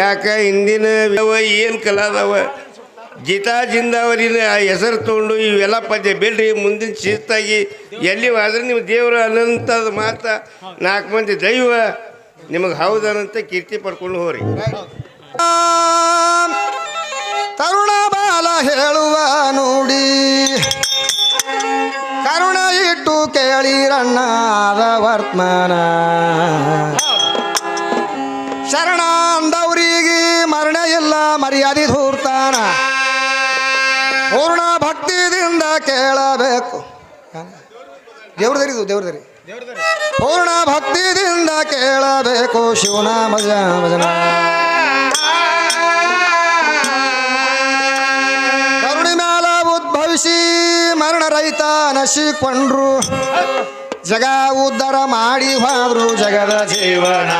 ಯಾಕ ಹಿಂದಿನ ಏನು ಕಲಾದವ? ಗೀತಾ ಜಿಂದಾವರಿನ ಹೆಸರು ತೊಗೊಂಡು ಇವೆಲ್ಲ ಪದ್ಯ ಬೇಡ್ರಿ, ಮುಂದಿನ ಶಿಸ್ತಾಗಿ ಎಲ್ಲಿ ಆದ್ರೆ ನೀವು ದೇವರು ಅನಂತದ ಮಾತ ನಾಲ್ಕು ಮಂದಿ ದೈವ, ನಿಮಗೆ ಹೌದನಂತ ಕೀರ್ತಿ ಪಡ್ಕೊಂಡು ಹೋಗ್ರಿ. ತರುಣ ಬಾಲ ಹೇಳುವ ನೋಡಿ. ಕರುಣ ಇಟ್ಟು ಕೇಳಿರಣ್ಣಾದ ವರ್ತಮಾನ. ಶರಣ ಇಲ್ಲ ಧೂರ್ತಾನ ಪೂರ್ಣ ಭಕ್ತಿದಿಂದ ಕೇಳಬೇಕು. ದೇವ್ರದರಿದು, ದೇವ್ರದರಿ. ಪೂರ್ಣ ಭಕ್ತಿದಿಂದ ಕೇಳಬೇಕು ಶಿವನಾಮ ಜ- ಭಜನ. ಕರುಣಿ ಮ್ಯಾಲ ಉದ್ಭವಿಸಿ ಮರಣ ರೈತ ನಶಿಕೊಂಡ್ರು. ಜಗ ಉದ್ಧಾರ ಮಾಡಿ ಹೋದ್ರು ಜಗದ ಜೀವನ.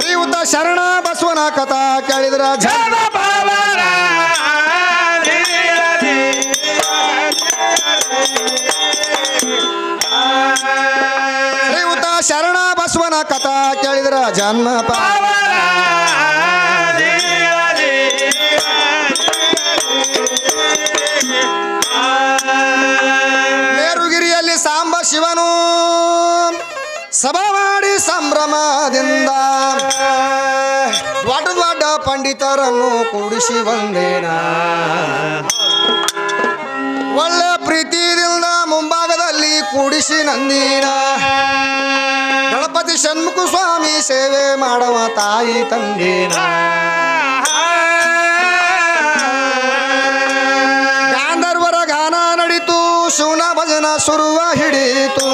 ಶ್ರೀಯುತ ಶರಣ ಬಸವನ ಕಥಾ ಕೇಳಿದ್ರ ಜನ ಶರಣ ಬಸವನ ಕಥಾ ಕೇಳಿದ್ರ ಜನ್ಮ ಮೇರುಗಿರಿಯಲ್ಲಿ ಸಾಂಬ ಶಿವನು. ಸಭಾ ಮಾಡಿ ಸಂಭ್ರಮದಿಂದ. ದೊಡ್ಡ ದೊಡ್ಡ ಪಂಡಿತರನ್ನು ಕೂಡಿಸಿ ಬಂದೇನ ಒಳ್ಳೆ ಪ್ರೀತಿಯಿಂದ ಮುಂಭಾಗದಲ್ಲಿ ಕೂಡಿಸಿ ನಂದಿನ. ಷಣ್ಮುಖ ಸ್ವಾಮಿ ಸೇವೆ ಮಾಡುವ ತಾಯಿ ತಂದೇನ ಗಾಂಧರ್ವರ ಗಾನ ನಡೀತು, ಶಿವನ ಭಜನ ಸುರುವ ಹಿಡಿಯಿತು.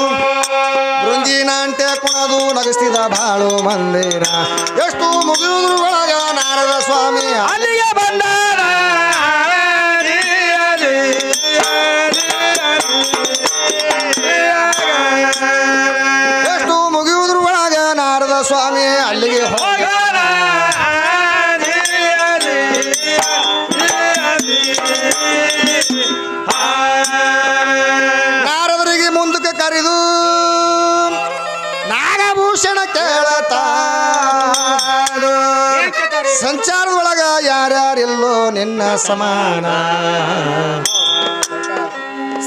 ಬೃಂದಿನಾಂಟೆ ಕುಣದು ನಗಿಸ್ತಿದ ಬಾಳು ಮಂದಿರ. ಎಷ್ಟು ಮುಗಿಯುವುದು ಒಳಗ ನಾರದ ಸ್ವಾಮಿ. ಅಲ್ಲಿಗೆ ಸಮಾನ.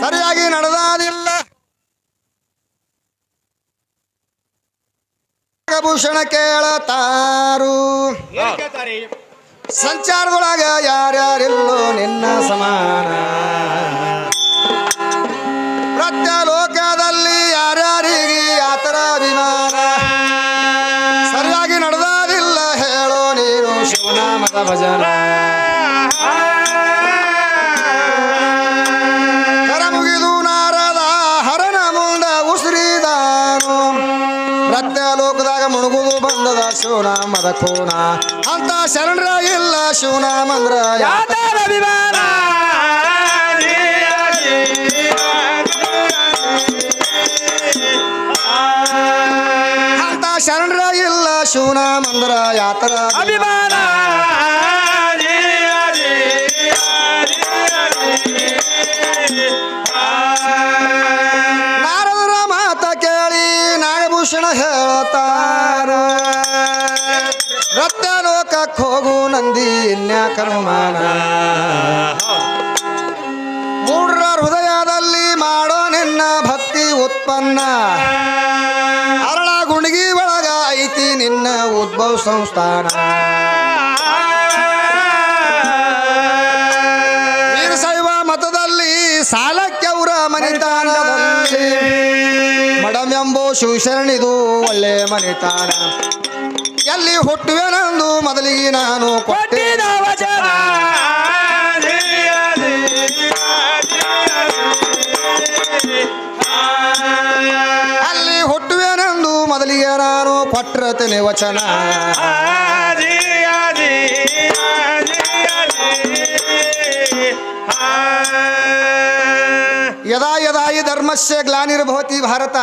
ಸರಿಯಾಗಿ ನಡೆದಾದಿಲ್ಲ. ಭೂಷಣ ಕೇಳತಾರು. ಸಂಚಾರದೊಳಗ ಯಾರ್ಯಾರಿಲ್ಲೋ ನಿನ್ನ ಸಮಾನ. ಪ್ರತ್ಯ ಲೋಕದಲ್ಲಿ ಯಾರ್ಯಾರಿಗೆ ಆತರ ಅಭಿಮಾನ? ಸರಿಯಾಗಿ ನಡೆದಾದಿಲ್ಲ, ಹೇಳೋ ನೀನು ಶಿವನಾಮದ ಭಜನ. ಕೋನ ಅಂತ ಶರಣರ ಇಲ್ಲ ಶಿವನಾಮಂದ್ರ ಯಾತರ ಅಭಿಮಾನ? ಅಂತ ಶರಣರ ಇಲ್ಲ ಶಿವನಾಮಂದ್ರ ಯಾತರ ಅಭಿಮಾನ. ನಂದಿ ಇನ್ಯಾ ಕರ್ಮಾನ ಮೂಢರ ಹೃದಯದಲ್ಲಿ ಮಾಡೋ ನಿನ್ನ ಭಕ್ತಿ ಉತ್ಪನ್ನ. ಅರಳ ಗುಣಗಿ ಒಳಗ ಐತಿ ನಿನ್ನ ಉದ್ಭವ ಸಂಸ್ಥಾನ. ವೀರಶೈವ ಮತದಲ್ಲಿ ಸಾಲಕ್ಕೆವರ ಮನಿತಾನದಲ್ಲಿ. ಮಡಮೆಂಬೋ ಶಿವಶರಣಿದು ಒಳ್ಳೆ ಮನಿತಾನ. ಎಲ್ಲಿ ಹುಟ್ಟುವೆನಂದು ಮೊದಲಿಗೆ ನಾನು ಕೊಟ್ಟಿದ ವಚನ. ಅಲ್ಲಿ ಹುಟ್ಟುವೆನೆಂದು ಮೊದಲಿಗೆ ನಾನು ಕೊಟ್ಟಿರತೇನೆ ವಚನ. ಯದಾ ಯದಾ ಈ ಧರ್ಮಸ್ಯ ಗ್ಲಾನಿರ್ಭವತಿ ಭಾರತ.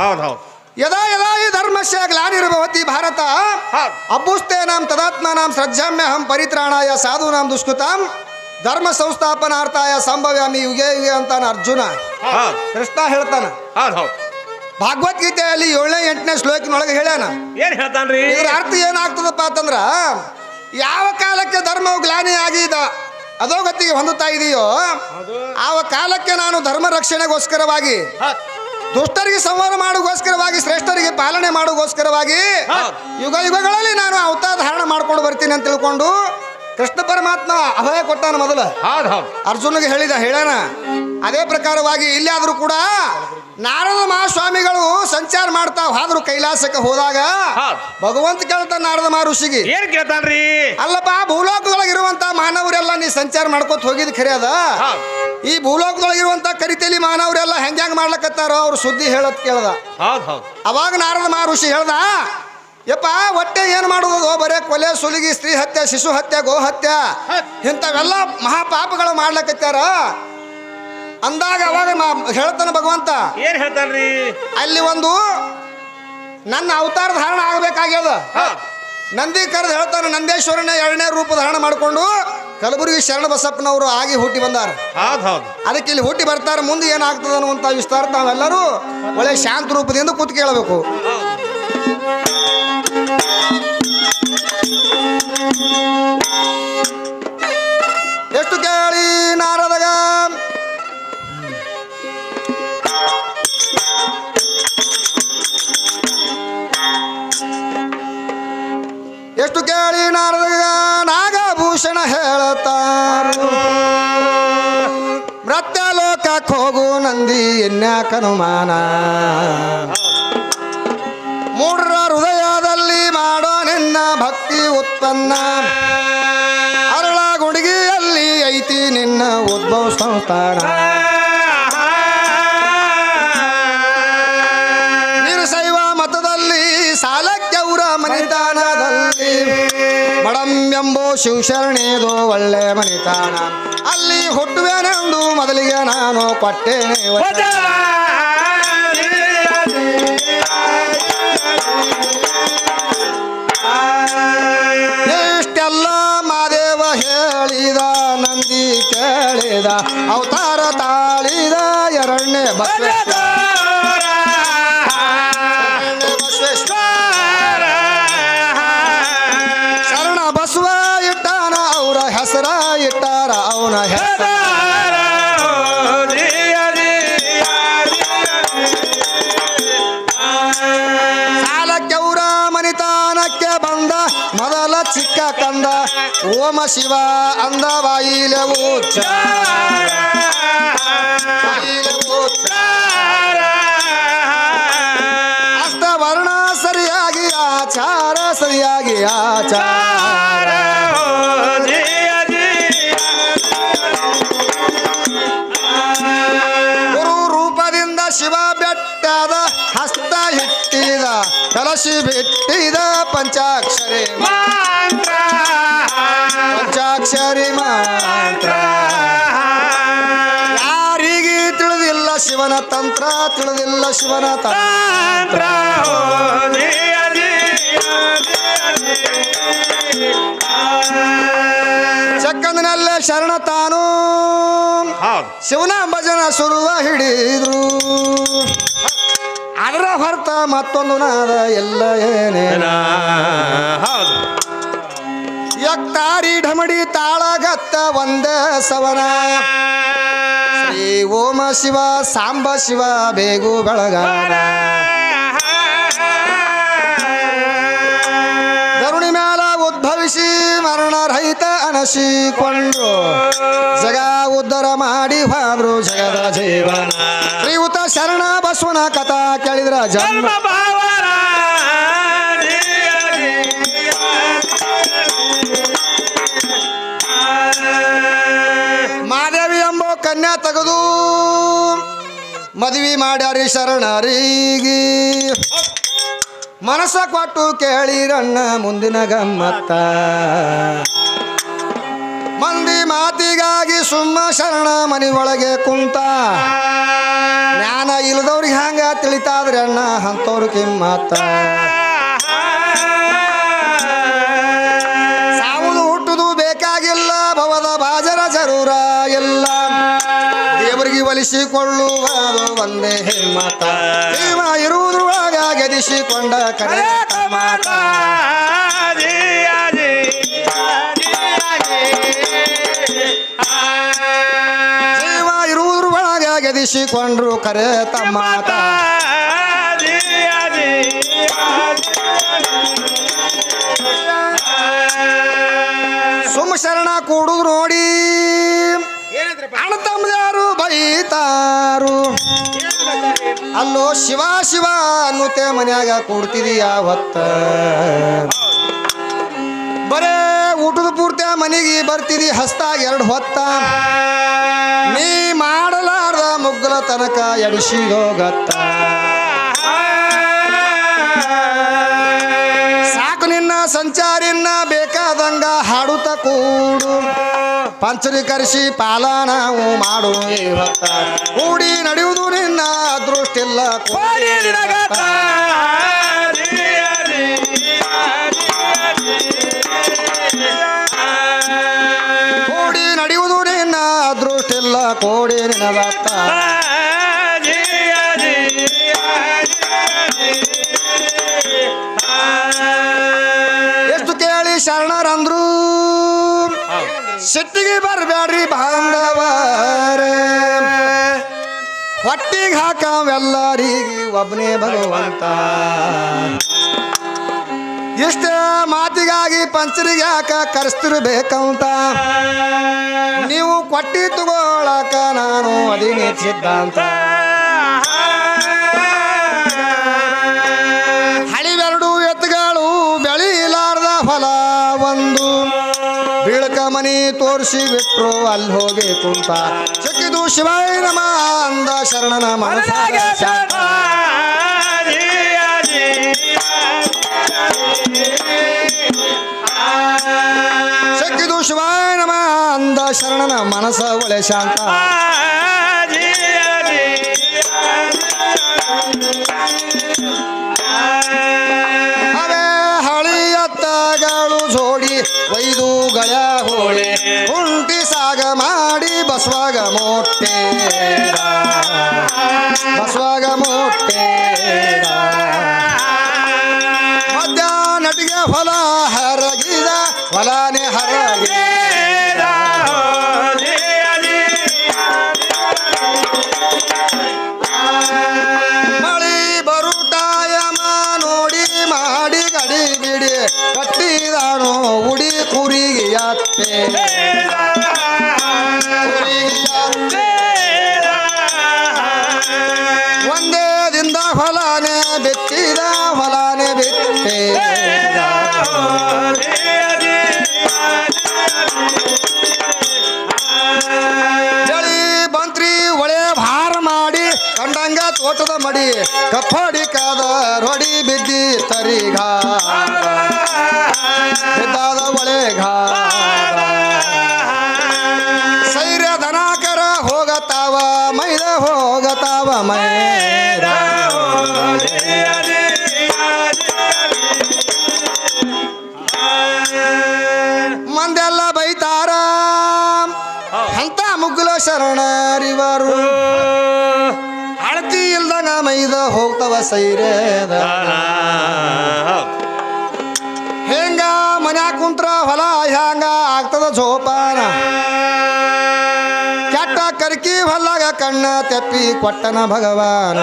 ಹೌದು ಹೌದು. ಯದಾ ಯದಾ ಈ ಧರ್ಮಸ್ಯ ಗ್ಲಾನಿರ್ಭವತಿ ಭಾರತ? ಹೌದು. ತದಾತ್ಮ ನಾಂ ತದಾತ್ಮಾನಾಂ ಸಜ್ಜಾಮ್ಯಹಂ ಪರಿತ್ರಾಣಾಯ ಸಾಧೂನಾಂ ದುಷ್ಕೃತಾಂ ಧರ್ಮ ಸಂಸ್ಥಾಪನಾರ್ಥಾಯ ಸಂಭವ್ಯಾಮಿ ಯುಗೆ ಯುಗೆ ಅಂತಾನ ಅರ್ಜುನ. ಕೃಷ್ಣ ಹೇಳ್ತಾನ. ಭಾಗವದ್ಗೀತೆಯಲ್ಲಿ ಏಳನೇ ಎಂಟನೇ ಶ್ಲೋಕಿನೊಳಗೆ ಹೇಳ್ಯಾನ. ಏನ್ ಹೇಳ್ತಾನ್ರಿ? ಇದ್ರ ಅರ್ಥ ಏನಾಗ್ತದಪ್ಪ ಅಂತಂದ್ರ ಯಾವ ಕಾಲಕ್ಕೆ ಧರ್ಮವು ಗ್ಲಾನಿ ಆಗಿದ ಅಧೋಗತಿಗೆ ಹೊಂದುತ್ತಾ ಇದೆಯೋ ಆ ಕಾಲಕ್ಕೆ ನಾನು ಧರ್ಮ ರಕ್ಷಣೆಗೋಸ್ಕರವಾಗಿ ದುಷ್ಟರಿಗೆ ಸಂಹಾರ ಮಾಡೋಗೋಸ್ಕರವಾಗಿ ಶ್ರೇಷ್ಠರಿಗೆ ಪಾಲನೆ ಮಾಡೋಗೋಸ್ಕರವಾಗಿ ಯುಗ ಯುಗಗಳಲ್ಲಿ ನಾನು ಅವತಾರ ಧಾರಣ ಮಾಡ್ಕೊಂಡು ಬರ್ತೀನಿ ಅಂತ ತಿಳ್ಕೊಂಡು ಕೃಷ್ಣ ಪರಮಾತ್ಮ ಅಭಯ ಕೊಟ್ಟಾನ ಮೊದಲು. ಅರ್ಜುನಿಗೆ ಹೇಳಿದ ಹೇಳೋಣ. ಅದೇ ಪ್ರಕಾರವಾಗಿ ಇಲ್ಲಾದರೂ ಕೂಡ ನಾರದ ಮಹಾಸ್ವಾಮಿಗಳು ಸಂಚಾರ ಮಾಡ್ತಾ ಹಾದ್ರು ಕೈಲಾಸಕ್ಕೆ ಹೋದಾಗ. ಹೌದು. ಭಗವಂತ ಕೇಳ್ತಾನ ನಾರದ ಮಹರ್ಷಿಗೆ ಏನ್ ಕೇಳ್ತಾನ್ರಿ? ಅಲ್ಲಪ್ಪ ಭೂಲೋಕದೊಳಗಿರುವಂತ ಮಾನವರೆಲ್ಲ ನೀ ಸಂಚಾರ ಮಾಡ್ಕೊತ ಹೋಗಿದ್ ಖರೆ ಅದ. ಈ ಭೂಲೋಕದೊಳಗಿರುವಂತ ಕರಿತೇಲಿ ಮಾನವರೆಲ್ಲ ಹೆಂಗ್ ಮಾಡ್ಲಕತ್ತಾರ ಮಾಡ್ಲಕತ್ತಾರೋ ಅವ್ರು ಸುದ್ದಿ ಹೇಳತ್ ಕೇಳ್ದ. ಹೌದು ಹೌದು. ಅವಾಗ ನಾರದ ಮಹರ್ಷಿ ಹೇಳ್ದ ಯಪ್ಪ ಹೊಟ್ಟೆ ಏನು ಮಾಡೋದು ಬರೇ ಕೊಲೆ ಸುಲಿಗಿ ಸ್ತ್ರೀ ಹತ್ಯೆ ಶಿಶು ಹತ್ಯೆ ಗೋ ಹತ್ಯೆ ಇಂಥವೆಲ್ಲ ಮಹಾಪಾಪಗಳು ಮಾಡ್ಲಕತ್ತಾರ. ಅಂದಾಗ ಅವಾಗ ಹೇಳ್ತಾನ ಭಗವಂತ ಏನ್ ಹೇಳ್ತಾರ್ರಿ ಅಲ್ಲಿ ಒಂದು ನನ್ನ ಅವತಾರ ಧಾರಣ ಆಗ್ಬೇಕಾಗ್ಯದ. ನಂದಿ ಕರೆದು ಹೇಳ್ತಾನೆ ನಂದೇಶ್ವರನ ಎರಡನೇ ರೂಪ ಧಾರಣ ಮಾಡಿಕೊಂಡು ಕಲಬುರಗಿ ಶರಣ ಬಸಪ್ಪನವರು ಆಗಿ ಹುಟ್ಟಿ ಬಂದಾರ. ಅದಕ್ಕೆ ಇಲ್ಲಿ ಹುಟ್ಟಿ ಬರ್ತಾರೆ ಮುಂದೆ ಏನಾಗ್ತದೆ ಅನ್ನುವಂತ ವಿಸ್ತಾರ ತಾವೆಲ್ಲರೂ ಒಳ್ಳೆ ಶಾಂತ ರೂಪದಿಂದ ಕೂತ್ ಕೇಳಬೇಕು. ಎಷ್ಟು ಕೇಳಿ ನಾರದಗ ಎಷ್ಟು ಕೇಳಿ ನಾರದಗ ನಾಗಭೂಷಣ ಹೇಳತಾರ. ಮೃತ್ಯಲೋಕಕ್ಕೆ ಹೋಗು ನಂದಿ ಎನ್ಯಾಕನುಮಾನ ಮೂಡ್ರ ಹೃದಯದಲ್ಲಿ ಮಾಡೋ ನಿನ್ನ ಭಕ್ತಿ ಉತ್ಪನ್ನ. ಅರಳ ಗುಡುಗಿಯಲ್ಲಿ ಐತಿ ನಿನ್ನ ಉದ್ಭವ ಸಂಸ್ಥಾನ. ವೀರಶೈವ ಮತದಲ್ಲಿ ಸಾಲಕ್ಯೌರ ಮನಿದಾನದಲ್ಲಿ ಎಂಬೋ ಶಿವಶರಣೇದು ಒಳ್ಳೆ ಮನಿತಾನ ಅಲ್ಲಿ ಹುಟ್ಟುವೆನೆಂದು ಮೊದಲಿಗೆ ನಾನು ಕೊಟ್ಟೇನೆ. ಇಷ್ಟೆಲ್ಲ ಮಾದೇವ ಹೇಳಿದ, ನಂದಿ ಕೇಳಿದ, ಅವತಾರ ಚಿಕ್ಕ ಕಂದ ಓಮ ಶಿವ ಅಂದ ಬಾಯಿಲೆ. ಅಷ್ಟ ವರ್ಣ ಸರಿಯಾಗಿ ಆಚಾರ ಸರಿಯಾಗಿ ಆಚಾರ ಕಲಶಿ ಬಿಟ್ಟಿದ ಪಂಚಾಕ್ಷರಿ ಪಂಚಾಕ್ಷರಿ ಮಾತ್ರ. ಯಾರಿಗೆ ತಿಳಿದಿಲ್ಲ ಶಿವನ ತಂತ್ರ ತಿಳಿದಿಲ್ಲ ಶಿವನ ತಂತ್ರ. ಚಕ್ಕಂದಿನಲ್ಲೇ ಶರಣ ತಾನು. ಶಿವನ ಭಜನ ಸುರುವ ಹಿಡಿದ್ರು. ಅದರ ಹೊರತ ಮತ್ತೊಂದು ನಾದ ಎಲ್ಲ ಏನೇನ ಹೌದು. ಎಕ್ತಾರಿ ಢಮಡಿ ತಾಳಗತ್ತ ಒಂದ ಸವನ. ಶ್ರೀ ಓಮ ಶಿವ ಸಾಂಬ ಶಿವ ಬೇಗು ಬೆಳಗಾರ ಅನಸಿಕೊಂಡ್ರು ಜಗ ಉದ್ಧಾರ ಮಾಡಿ ಹೋದ್ರು ಜಗದ ಜೀವನ. ಶ್ರೀಯುತ ಶರಣ ಬಸವನ ಕಥಾ ಕೇಳಿದ್ರ ಜನ್ಮ. ಮಾದೇವಿ ಎಂಬ ಕನ್ಯಾ ತೆಗೆದು ಮದುವೆ ಮಾಡ್ಯಾರಿ ಶರಣರಿಗೆ. ಮನಸ್ಸ ಕೊಟ್ಟು ಕೇಳಿರಣ್ಣ ಮುಂದಿನ ಗಮ್ಮತ್ತ. ಮಾತಿಗಾಗಿ ಸುಮ್ಮ ಶರಣ ಮನಿ ಒಳಗೆ ಕುಂತ. ಜ್ಞಾನ ಇಲ್ಲದವ್ರಿಗೆ ಹಂಗ ತಿಳಿತಾದ್ರೆ ಅಣ್ಣ? ಅಂತವ್ರ ಕಿಮ್ಮತ್ತ. ಸಾವುದು ಹುಟ್ಟುದು ಬೇಕಾಗಿಲ್ಲ, ಭವದ ಬಾಜರ ಜರೂರ ಎಲ್ಲ ದೇವರಿಗೆ ಒಲಿಸಿಕೊಳ್ಳುವ ಒಂದೇ ಹಿಮ್ಮತ ಜೀವ ಆಗ ಗೆದಿಸಿಕೊಂಡ ಕಡೆ ಮಾತ. ಖರೀದಿಸಿಕೊಂಡ್ರು ಕರೆ ತಮ್ಮಾತ ಸುಮ್ ಶರಣ ಕೂಡುದು ನೋಡಿ. ಅಣ್ಣ ಬೈತಾರು. ಅಲ್ಲೋ ಶಿವ ಶಿವ ಅನ್ನುತ್ತೆ ಮನ್ಯಾಗ ಕೂಡ್ತಿದಿ ಯಾವತ್ತ ಬರೇ ಊಟದ ಪೂರ್ತಿ ಮನೆಗೆ ಬರ್ತಿದಿ ಹಸ್ತಾಗ ಎರಡು ಹೊತ್ತ. ಮುಗ್ಗಲ ತನಕ ಎಡಿಸಿದೋಗತ್ತ ಸಾಕು ನಿನ್ನ ಸಂಚಾರಿನ ಬೇಕಾದಂಗ ಹಾಡುತ್ತ ಕೂಡು. ಪಂಚರೀಕರಿಸಿ ಪಾಲ ನಾವು ಮಾಡು. ಕೂಡಿ ನಡೆಯುವುದು ನಿನ್ನ ಅದೃಷ್ಟಿಲ್ಲ ಕೋಡಿ ನಿನಗತ್ತ ಎಷ್ಟು ಕೇಳಿ ಶರಣರಂದ್ರು? ಸಿಟ್ಟಿಗೆ ಬರಬೇಡ್ರಿ ಬಾಂಧವರೇ. ಹೊಟ್ಟಿಗೆ ಹಾಕವೆಲ್ಲರಿಗೆ ಒಬ್ಬನೇ ಭಗವಂತ. ಇಷ್ಟೇ ಮಾತಿಗಾಗಿ ಪಂಚರಿಗೆ ಯಾಕ ಕರೆಸ್ತಿರ್ಬೇಕಂತ? ನೀವು ಕೊಟ್ಟಿ ತಗೋಳಕ ನಾನು ಅದಿನಿ ಸಿದ್ಧಾಂತ ಹಳಿವೆರಡು ಎತ್ತುಗಳು ಬೆಳಿಲಾರ್ದ ಹೊಲ ಒಂದು. ಬೀಳಕ ಮನಿ ತೋರಿಸಿ ಬಿಟ್ರು ಅಲ್ಲಿ ಹೋಗಬೇಕು ಕುಂತ ಸಿಕ್ಕಿದು ಶಿವಾಯ ನಮ ಅಂದ ಶರಣನ ಮನಸ್ಸಾಗ ಶಿವಾಯ ನಮ ಅಂದ ಶರಣನ ಮನಸ ಒಳೆ ಶಾಂತ. ಅವೇ ಹಳಿಯತ್ತಗಳು ಜೋಡಿ ಒಯ್ದು ಗಳ ಹೋಳಿ ಕುಂಟಿ ಸಾಗ ಮಾಡಿ ಬಸವಾಗ ಮೊಟ್ಟೆ. ಬಸವಾಗ ಅತ್ತೆ ಒಂದೇ ದಿಂದ ಹೊಲಾನೆ ಬಿತ್ತಿದ. ಹೊಲಾನೆ ಬಿತ್ತೆ ಚಳಿ ಬಂತ್ರಿ ಒಳೆ ಭಾರ ಮಾಡಿ, ಕಂಡಂಗ ತೋಟದ ಮಡಿ, ಕಪ್ಪಡಿ ಕಾದ ರೊಡಿ ಬಿದ್ದಿ ತರಿಘಾ ಹೋಗತಾವ ಮೈದ ಮಂದೆಲ್ಲ ಬೈತಾರ. ಅಂತ ಮುಗ್ಗುಲ ಶರಣರಿವರು. ಅಳತಿ ಇಲ್ದಂಗ ಮೈದ ಹೋಗ್ತವ ಸೈರೇದ ಹೆಂಗ ಮನ್ಯಾಗ ಕುಂತ್ರ ಹೊಲ ಹ್ಯಾಂಗ ಆಗ್ತದ ಜೋಪಾನ ಕೆಟ್ಟ ಕರ್ಕಿ ಹೊಲ್ಲಾಗ ಕಣ್ಣ ತೆಪ್ಪಿ ಕೊಟ್ಟನ ಭಗವಾನ.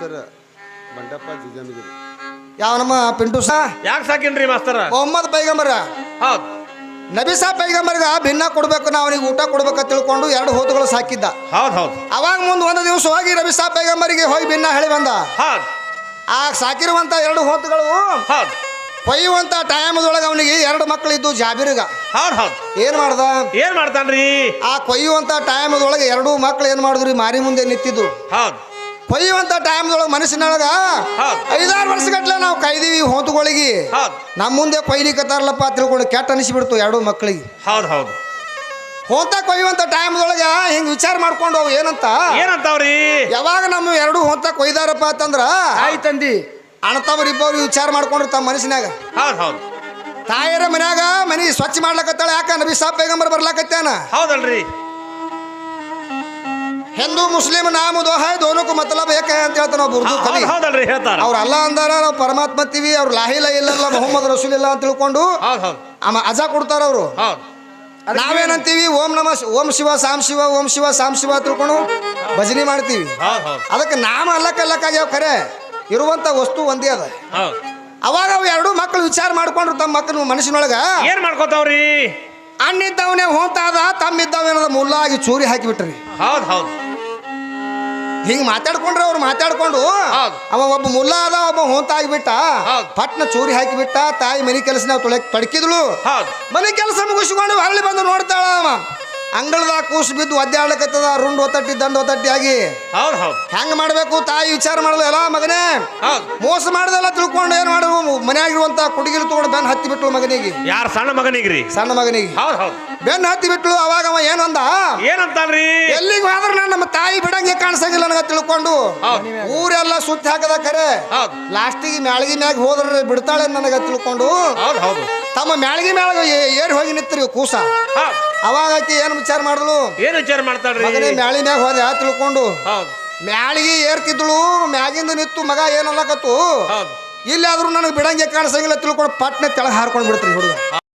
ಸರ್ ಜಿಜಾಮಿಗಿರಿ ಯಾವ ನಮ್ಮ ಪಿಂಟು ಸಾ ಯಾಕೆ ಸಾಕಿನ್ರಿ ಮಾಸ್ತರ? ಮೊಹಮ್ಮದ್ ಪೈಗಂಬರ. ಹೌದ್. ನಬಿಸಾ ಪೈಗಂಬರ್ಗ ಭಿನ್ನ ಕೊಡ್ಬೇಕು ನಾವು ಅವನಿಗೆ ಊಟ ಕೊಡ್ಬೇಕು ತಿಳ್ಕೊಂಡು ಎರಡು ಹೋತುಗಳು ಸಾಕಿದ್ದ. ಹೌದು ಹೌದು. ಅವಾಗ ಮುಂದೆ ಒಂದು ದಿವಸ ಹೋಗಿ ನಬಿಸಾ ಪೈಗಂಬರಿಗೆ ಹೋಗಿ ಭಿನ್ನ ಹೇಳಿ ಬಂದ. ಹೌದು. ಆ ಸಾಕಿರುವಂತ ಎರಡು ಹೋತುಗಳು ಹೌದ್. ಕೊಯ್ಯುವಂತ ಟೈಮ್ದೊಳಗೆ ಅವನಿಗೆ ಎರಡು ಮಕ್ಕಳಿದ್ದು ಜಾಬೀರ್ಗ. ಹೌದು ಹೌದ್. ಏನ್ ಮಾಡ್ದ? ಏನ್ ಮಾಡ್ತಾನ್ರಿ? ಆ ಕೊಯ್ಯುವಂತ ಟೈಮ್ದೊಳಗೆ ಎರಡು ಮಕ್ಕಳು ಏನ್ ಮಾಡಿದ್ರಿ? ಮಾರಿ ಮುಂದೆ ನಿಂತಿದ್ದು. ಹೌದ್. ಕೊಯ್ಯುವಂತ ಟೈಮ್ದೊಳಗೆ ಮನಸ್ಸಿನೊಳಗ ಐದಾರು ಐದಾರು ವರ್ಷಗಟ್ಲೆ ನಾವು ಕೈದೀವಿ ಹೋತುಗಳಿಗೆ. ಹೌದ್. ನಮ್ಮ ಮುಂದೆ ಕೊಯ್ಲಿಕತ್ತಾರಲ್ಲಪ್ಪ ತಿಳ್ಕೊಂಡು ಕೆಟ್ಟ ಅನಿಸಿಬಿಡ್ತು ಎರಡು ಮಕ್ಕಳಿಗೆ ಹೌದು ಹೌದು. ಹೋತ ಕೊಯ್ಯುವಂತ ಟೈಮ್ದೊಳಗೆ ಹಿಂಗ್ ವಿಚಾರ ಮಾಡ್ಕೊಂಡು ಅವು ಏನಂತ? ಏನಂತವ್ರಿ? ಯಾವಾಗ ನಮ್ಮ ಎರಡು ಹೋತ ಕೊಯ್ದಾರಪ್ಪ ಅಂತಂದ್ರ ಆಯ್ ತಂದಿ ಅಣ್ಣತಮ್ಮರಿಬ್ಬರು ವಿಚಾರ ಮಾಡ್ಕೊಂಡ್ರು ತಮ್ಮ ಮನಸ್ಸಿನಾಗ ಹೌದ್ ಹೌದು. ತಾಯರ ಮನ್ಯಾಗ ಮನಿ ಸ್ವಚ್ಛ ಮಾಡ್ಲಕತ್ತಾಳ ಯಾಕ ನಬಿ ಸಾಬ್ ಬೇಗಂಬರ್ ಬರ್ಲಾಕತ್ತೇನ ಹೌದಲ್ರಿ. ಹಿಂದೂ ಮುಸ್ಲಿಂ ನಾಮ ದೋಹ ದೋನಕ್ಕೂ ಮತಲಬ್ ಏಕೆ ಅಂತ ಹೇಳ್ತಾನ ನಾವು ಉರ್ದು ಕವಿ ಹೌದ್ ಹೌದಲ್ರಿ ಹೇಳ್ತಾರ. ಅವ್ರ ಅಲ್ಲ ಅಂದಾರ ನಾವು ಪರಮಾತ್ಮ ತಿವಿ ಅವ್ರು ಲಾಹಿಲ ಇಲ್ಲಲ್ಲ ಮೊಹಮ್ಮದ್ ರಸೂಲ್ ಇಲ್ಲ ಅಂತ ತಿಳ್ಕೊಂಡು ಹೌದು ಹೌದು. ಆಮ ಅಜಾ ಕೊಡ್ತಾರ ಅವರು. ಹೌದು. ನಾವೇನಂತೀವಿ? ಓಂ ನಮ ಓಂ ಶಿವ ಸಾಂ ಶಿವ ಓಂ ಶಿವ ಸಾಂ ಶಿವ ತಿಳ್ಕೊಂಡು ಭಜನೆ ಮಾಡ್ತೀವಿ. ಹೌದ್ ಹೌದ್. ಅದಕ್ಕೆ ನಾಮ ಅಲ್ಲಕ್ಕ ಅಲ್ಲಕ್ಕಾಗ್ಯಾವ ಖರೆ ಇರುವಂತ ವಸ್ತು ಒಂದೇ ಅದ. ಹೌದ್. ಅವಾಗ ಅವು ಎರಡು ಮಕ್ಕಳು ವಿಚಾರ ಮಾಡ್ಕೊಂಡ್ರು ತಮ್ಮ ಮಕ್ಕಳ ಮನಸ್ಸಿನೊಳಗ. ಏನ್ ಮಾಡ್ಕೋತಾವ್ರಿ? ಅಣ್ಣಿದ್ದವನೇ ಹೋಂತಾದ ತಮ್ಮಿದ್ದವನೇನದ ಮುಲ್ಲಾಗಿ ಚೂರಿ ಹಾಕಿಬಿಟ್ರಿ. ಹೌದು ಹೌದು. ಹಿಂಗ್ ಮಾತಾಡ್ಕೊಂಡ್ರೆ ಅವ್ರು ಮಾತಾಡ್ಕೊಂಡು. ಅವ ಒಬ್ಬ ಮುಲ್ಲ ಅದ ಒಬ್ಬ ಹೋಂತ ಆಗಿಬಿಟ್ಟ. ಪಟ್ನ ಚೂರಿ ಹಾಕಿಬಿಟ್ಟ ತಾಯಿ ಮನೆ ಕೆಲಸ ನಾವು ತೊಳಕ್ ಪಡ್ಕಿದ್ಳು. ಮನಿ ಮನೆ ಕೆಲಸ ಮುಗಿಸ್ಕೊಂಡು ಹೊರಳಿ ಬಂದು ನೋಡ್ತಾಳ ಅವ ಅಂಗಳದಾಗ ಕೂಸು ಬಿದ್ದು ಒದ್ದಾಡ್ಲಕತ್ತದ ರುಂಡ್ ಒತ್ತಟ್ಟಿ ದಂಡ ಒತ್ತಟ್ಟಿ ಆಗಿ. ಹೌದು ಹೌದ್. ಹೆಂಗ್ ಮಾಡ್ಬೇಕು ತಾಯಿ ವಿಚಾರ ಮಾಡಲು ಎಲ್ಲ ಮಗನೇ. ಮೋಸ ಮಾಡ್ದೆಲ್ಲ ತಿಳ್ಕೊಂಡು ಏನ್ ಮಾಡುವ ಮನೆಯಾಗಿರುವಂತ ಕುಡುಗಿಲು ತಗೊಂಡು ಬೆನ್ ಹತ್ತಿ ಬಿಟ್ಲು ಮಗನಿಗೆ. ಯಾರ ಸಣ್ಣ ಮಗನಿಗ್ರಿ? ಸಣ್ಣ ಮಗನಿಗೆ. ಹೌದು ಹೌದ್. ಬೆನ್ ಹತ್ತಿ ಬಿಟ್ಲು ಅವಾಗ ಅವ ಏನಂದ ಏನಂತಾನ್ರಿ? ಎಲ್ಲಿಗೆ ಹೋದ್ರ ನಾನು ನಮ್ಮ ತಾಯಿ ಬಿಡಂಗೆ ಕಾಣಿಸಂಗಿಲ್ಲ ನನಗ ತಿಳ್ಕೊಂಡು. ಊರೆಲ್ಲ ಸುತ್ತಿ ಹಾಕದ ಖರೆ ಹೌದ್. ಲಾಸ್ಟಿಗೆ ಮ್ಯಾಳಗಿ ಮ್ಯಾಗ ಹೋದ್ರೆ ಬಿಡ್ತಾಳೆ ನನಗೆ ತಿಳ್ಕೊಂಡು? ಹೌದ್ ಹೌದು. ತಮ್ಮ ಮ್ಯಾಳಗಿ ಮ್ಯಾಳಗ ಏರ್ ಹೋಗಿ ನಿಂತ್ರಿ ಕೂಸ. ಅವಾಗ ಆಕಿ ಏನು ವಿಚಾರ ಮಾಡಿದ್ಲು ಏನ್ ವಿಚಾರ ಮಾಡ್ತಾಳ್ರಿ? ಮಗನೇ ಮ್ಯಾಳಿ ಮ್ಯಾಗ ಹೋದೆ ತಿಳ್ಕೊಂಡು. ಹೌದ್. ಮ್ಯಾಳಿಗೆ ಏರ್ತಿದ್ಳು ಮ್ಯಾಗಿಂದ ನಿಂತು ಮಗ ಏನಲ್ಲಕತ್ತು ಹೌದು. ಇಲ್ಲಾದ್ರೂ ನನಗೆ ಬಿಡಂಗೆ ಕಾಣಿಸಂಗಿಲ್ಲ ತಿಳ್ಕೊಂಡು ಪಟ್ನೆ ತೆಳಗ್ ಹಾರ್ಕೊಂಡು ಬಿಡ್ತೀನಿ ಹುಡುಗ.